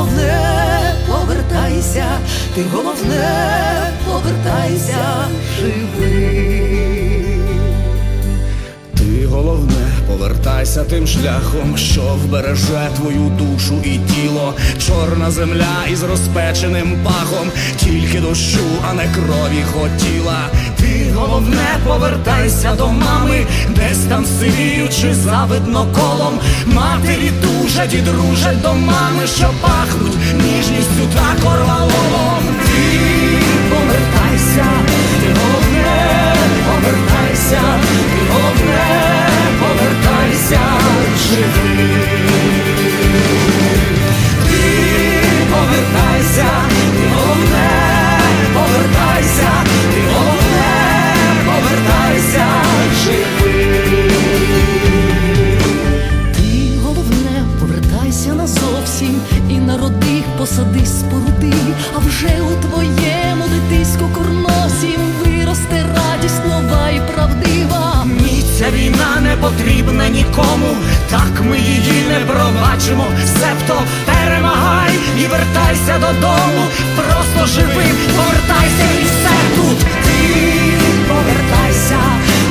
головне, повертайся, ти головне, повертайся живий. Повертайся тим шляхом, що вбереже твою душу і тіло, чорна земля із розпеченим пахом, тільки дощу, а не крові хотіла. Ти головне, повертайся до мами, десь там сивіючи завидно колом. Матері тужать і дружать до мами, що пахнуть ніжністю та корвалолом. Ти повертайся, ти головне, повертайся, ти головне, потрібна нікому, так ми її не пробачимо. Себто перемагай і вертайся додому, просто живим, повертайся і все тут. Ти повертайся,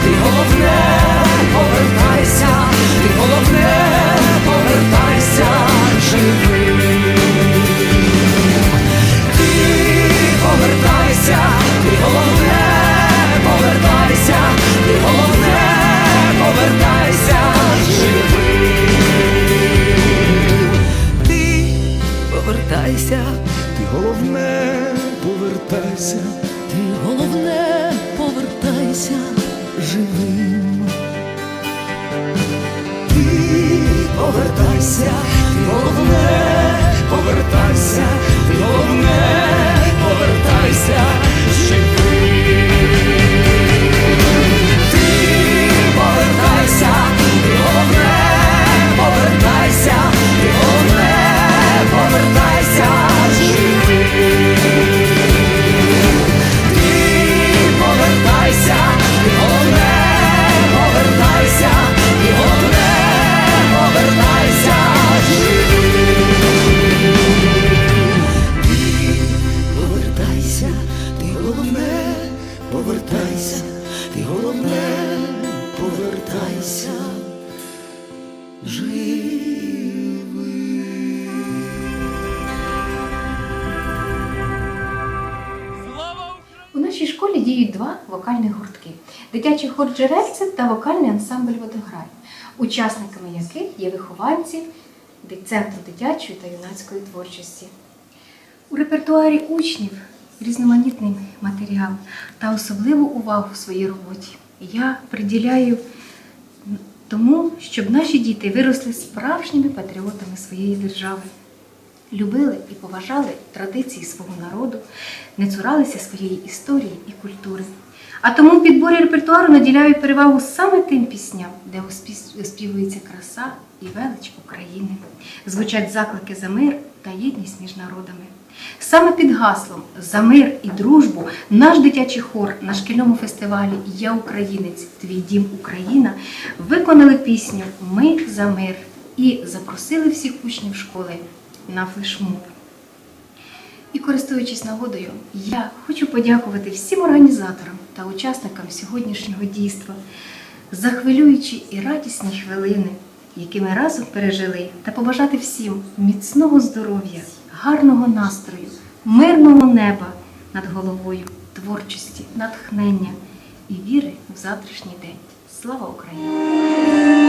ти головне, повертайся, дитячий хор джерельце та вокальний ансамбль водограй, учасниками яких є вихованці Центру дитячої та юнацької творчості. У репертуарі учнів різноманітний матеріал та особливу увагу в своїй роботі я приділяю тому, щоб наші діти виросли справжніми патріотами своєї держави любили і поважали традиції свого народу, не цуралися своєї історії і культури. А тому підборі репертуару наділяю перевагу саме тим пісням, де оспівується краса і велич України, звучать заклики за мир та єдність між народами. Саме під гаслом За мир і дружбу наш дитячий хор на шкільному фестивалі Я українець, твій дім Україна виконали пісню Ми за мир і запросили всіх учнів школи на флешмоб. І користуючись нагодою, я хочу подякувати всім організаторам та учасникам сьогоднішнього дійства за хвилюючі і радісні хвилини, які ми разом пережили, та побажати всім міцного здоров'я, гарного настрою, мирного неба над головою, творчості, натхнення і віри в завтрашній день. Слава Україні!